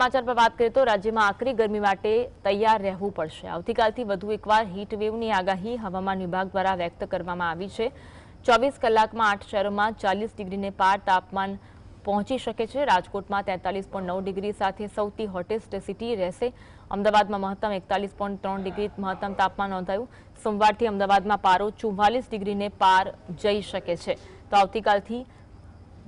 સમાચાર પર વાત કરીએ તો રાજ્યમાં આકરી ગરમી માટે તૈયાર રહેવું પડશે. આવતીકાલથી વધુ એકવાર વેવની આગાહી હવામાન વિભાગ દ્વારા વ્યક્ત કરવામાં આવી છે. ચોવીસ કલાકમાં આઠ શહેરોમાં ચાલીસ ડિગ્રીને પાર તાપમાન પહોંચી શકે છે. રાજકોટમાં તેતાલીસ પોઈન્ટ નવ ડિગ્રી સાથે સૌથી હોટેસ્ટ સિટી રહેશે. અમદાવાદમાં મહત્તમ એકતાલીસ પોઈન્ટ ત્રણ ડિગ્રી મહત્તમ તાપમાન નોંધાયું. સોમવારથી અમદાવાદમાં પારો ચુમ્માલીસ ડિગ્રીને પાર જઈ શકે છે. તો આવતીકાલથી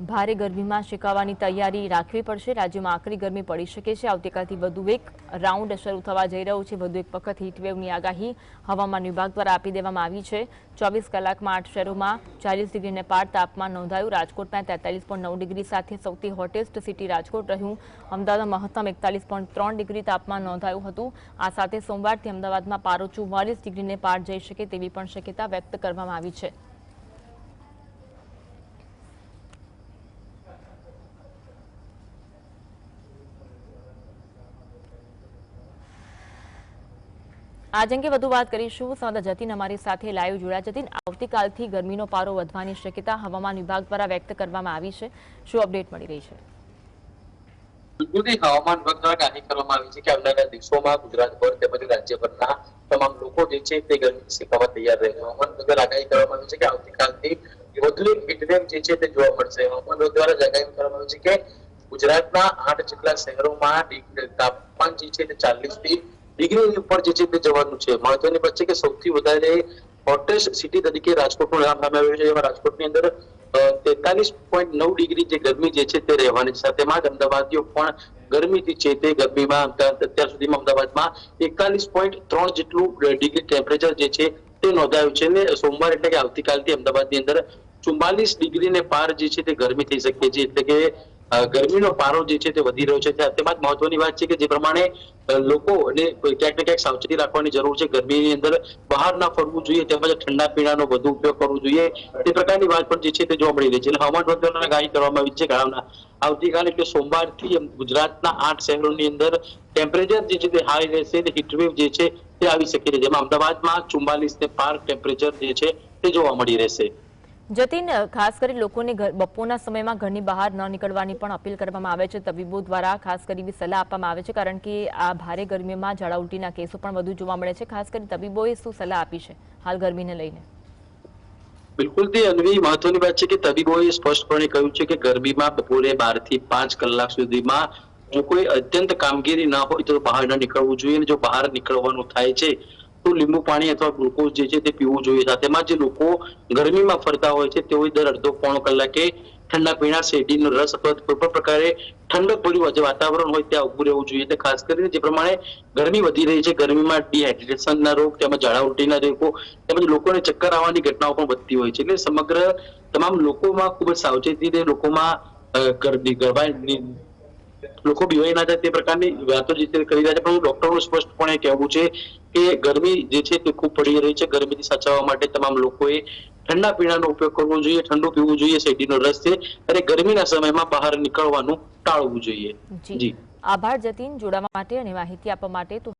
ભારે ગરમીમાં શેકાવાની તૈયારી રાખવી પડશે. રાજ્યમાં આકરી ગરમી પડી શકે છે. આવતીકાલથી વધુ એક રાઉન્ડ શરૂ થવા જઈ રહ્યું છે. વધુ એક વખત હીટવેવની આગાહી હવામાન વિભાગ દ્વારા આપી દેવામાં આવી છે. ચોવીસ કલાકમાં આઠ શહેરોમાં ચાલીસ ડિગ્રીને પાર તાપમાન નોંધાયું. રાજકોટમાં તેતાલીસ પોઈન્ટ નવ ડિગ્રી સાથે સૌથી હોટેસ્ટ સિટી રાજકોટ રહ્યું. અમદાવાદમાં મહત્તમ એકતાલીસ પોઈન્ટ ત્રણ ડિગ્રી તાપમાન નોંધાયું હતું. આ સાથે સોમવારથી અમદાવાદમાં પારો ચુમ્માલીસ ડિગ્રીને પાર જઈ શકે તેવી પણ શક્યતા વ્યક્ત કરવામાં આવી છે. આજ અંગે વધુ વાત કરીશું. સંવાદદાતા જતીન અમારી સાથે લાઈવ જોડાયા જતીન. આવતીકાલથી ગરમીનો પારો વધવાની શક્યતા હવામાન વિભાગ દ્વારા વ્યક્ત કરવામાં આવી છે. શું અપડેટ મળી રહી છે? હવામાન વિભાગ દ્વારા આગાહી કરવામાં આવી છે કે આવનારા દિવસોમાં ગુજરાતભર તેમજ રાજ્યભરના તમામ લોકો જે છે તે ગરમી શીખવા તૈયાર રહે હવામાન દ્વારા આગાહી કરવામાં આવી છે કે આવતીકાલથી વધુ હીટવેવ જે છે તે જોવા મળશે. હવામાન દ્વારા આગાહી કરવામાં આવી છે કે ગુજરાતના આઠ જેટલા શહેરોમાં તાપમાન જે છે તે ચાલીસથી ડિગ્રી ઉપર જે છે તે જવાનું છે. મહત્વની વાત કે સૌથી વધારે હોટેસ્ટ સિટી તરીકે રાજકોટનું નામ સામે આવ્યું છે. જેમાં રાજકોટની અંદર તેતાલીસ પોઈન્ટ નવ ડિગ્રી જે ગરમી જે છે તે રહેવાની છે. સાથેમાં જ અમદાવાદીઓ પણ ગરમીથી છે તે ગરમીમાં અત્યાર સુધીમાં અમદાવાદમાં એકતાલીસ પોઈન્ટ ત્રણ જેટલું ડિગ્રી ટેમ્પરેચર જે છે તે નોંધાયું છે. ને સોમવાર એટલે કે આવતીકાલથી અમદાવાદની અંદર ચુમ્માલીસ ડિગ્રીને પાર જે છે તે ગરમી થઈ શકે છે. એટલે કે ગરમીનો પારો જે છે તે વધી રહ્યો છે. તેમાં જ મહત્વની વાત છે કે જે પ્રમાણે લોકો લોકોને ક્યાંક ને ક્યાંક સાવચેતી રાખવાની જરૂર છે. ગરમીની અંદર બહાર ના ફરવું જોઈએ તેમજ ઠંડા પીણાનો વધુ ઉપયોગ કરવો જોઈએ. તે પ્રકારની વાત પણ જે છે તે જોવા મળી રહી છે. એટલે હવામાન દ્વારા આગાહી કરવામાં આવી છે ગામના આવતીકાલે એટલે સોમવારથી ગુજરાતના આઠ શહેરોની અંદર ટેમ્પરેચર જે છે તે હાઈ રહેશે અને હીટવેવ જે છે તે આવી શકે છે. જેમાં અમદાવાદમાં ચુમ્બાલીસ ને પાર ટેમ્પરેચર જે છે તે જોવા મળી રહેશે. જતીન, ખાસ કરી લોકોને બપોરના સમયમાં ઘરની બહાર ન નીકળવાની પણ અપીલ કરવામાં આવે છે. તબીબો દ્વારા ખાસ કરી સલાહ આપવામાં આવે છે, કારણ કે આ ભારે ગરમીમાં ઝાડા ઉલટીના કેસો પણ વધુ જોવા મળે છે. ખાસ કરી તબીબોએ શું સલાહ આપી છે, હાલ ગરમીને લઈને? બિલકુલ તે અન્વી, મહત્વની વાત છે કે તબીબોએ સ્પષ્ટપણે કહ્યું છે કે ગરમીમાં બપોરે બારથી પાંચ કલાક સુધીમાં જો કોઈ અત્યંત કામગીરી ના હોય તો બહાર ન નીકળવું જોઈએ જો બહાર નીકળવાનું થાય છે તો લીંબુ પાણી અથવા ગ્લુકોઝ જે છે તે પીવું જોઈએ. સાથેમાં જે લોકો ગરમીમાં ફરતા હોય છે, તેઓએ દર અડધો પોણો કલાકે ઠંડા પીણા, શેરડીનો રસ અથવા કોઈ પણ પ્રકારે ઠંડક ભર્યું જે વાતાવરણ હોય ત્યાં ઉભું રહેવું જોઈએ. એટલે ખાસ કરીને જે પ્રમાણે ગરમી વધી રહી છે, ગરમીમાં ડિહાઇડ્રેશનના રોગ, તેમજ ઝાડા ઉલટીના રોગો, તેમજ લોકોને ચક્કર આવવાની ઘટનાઓ પણ વધતી હોય છે. એટલે સમગ્ર તમામ લોકોમાં ખૂબ જ સાવચેતી લોકોમાં ગરબી ગરબાની લોકો બીવાઈ ના જાય તે પ્રકારની વાતો જે કરી રહ્યા છે પણ ડોક્ટરનું સ્પષ્ટપણે કહેવું છે કે ગરમી જે છે તે ખૂબ પડી રહી છે. ગરમીથી સાચવવા માટે તમામ લોકોએ ઠંડા પીણાનો ઉપયોગ કરવો જોઈએ ઠંડુ પીવું જોઈએ શેરડીનો રસ છે અને ગરમીના સમયમાં બહાર નીકળવાનું ટાળવું જોઈએ. જી. આભાર જતીન. જોડાવા માટે અને માહિતી આપવા માટે